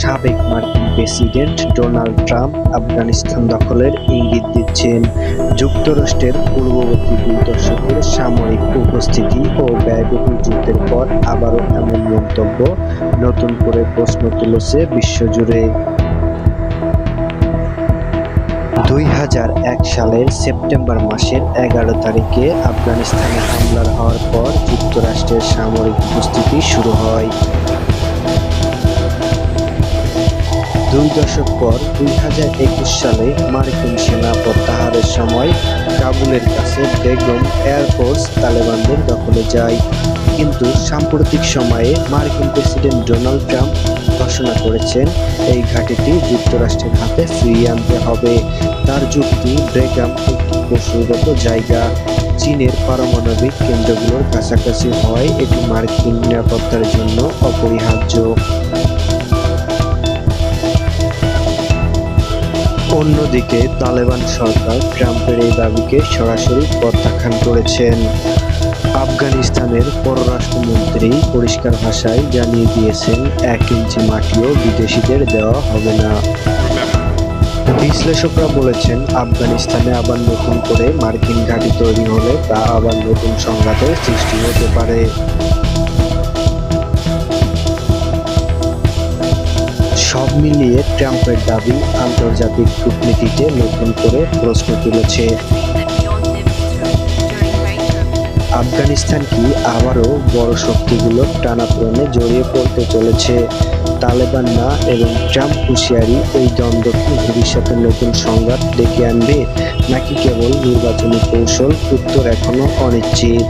সাবেক মার্কিন president Donald Trump Afghanistan দখলের ইঙ্গিত দিচ্ছেন। যুক্তরাষ্ট্রের পূর্ববর্তী দুই দশকের সামরিক উপস্থিতি ও ব্যয়বহুল যুদ্ধের পর আবারও এমন মন্তব্য নতুন করে প্রশ্ন তুলেছে বিশ্বজুড়ে। দুই হাজার এক সালের সেপ্টেম্বর মাসের এগারো তারিখে আফগানিস্তানে হামলার হওয়ার পর যুক্তরাষ্ট্রের সামরিক উপস্থিতি শুরু হয়। দুই দশক পর দুই হাজার একুশ সালে মার্কিন সেনা প্রত্যাহারের সময় কাবুলের কাছে বেগম এয়ারফোর্স তালেবানদের দখলে যায়। কিন্তু সাম্প্রতিক সময়ে মার্কিন প্রেসিডেন্ট ডোনাল্ড ট্রাম্প ঘোষণা করেছেন, এই ঘাঁটিটি যুক্তরাষ্ট্রের হাতে ফিরিয়ে আনতে হবে। তার যুক্তি ব্রেগাম একটি কৌশলগত জায়গা। চীনের পারমাণবিক কেন্দ্রগুলোর কাছাকাছি হয় এটি মার্কিন নিরাপত্তার জন্য অপরিহার্য। অন্যদিকে, তালেবান সরকার ট্রাম্পের এই দাবিকে সরাসরি প্রত্যাখ্যান করেছেন। আফগানিস্তানের পররাষ্ট্রমন্ত্রী পরিষ্কার ভাষায় জানিয়ে দিয়েছেন, এক ইঞ্চি মাটিও বিদেশিদের দেওয়া হবে না। বিশ্লেষকরা বলেছেন, আফগানিস্তানে আবার নতুন করে মার্কিন ঘাঁটি তৈরি হলে তা আবার নতুন সংঘাতের সৃষ্টি হতে পারে। মিলিয়ে ট্রাম্পের দাবি আন্তর্জাতিক কূটনীতিতে নতুন করে প্রশ্ন তুলেছে। আফগানিস্তান কি আবারও বড় শক্তিগুলোর টানাপোড়েনে জড়িয়ে পড়তে চলেছে? তালেবান না এবং ট্রাম্প হুঁশিয়ারি এই দ্বন্দ্ব কি ভবিষ্যতে নতুন সংঘাত ডেকে আনবে, নাকি কেবল নির্বাচনী কৌশল উত্তর এখনও অনিশ্চিত?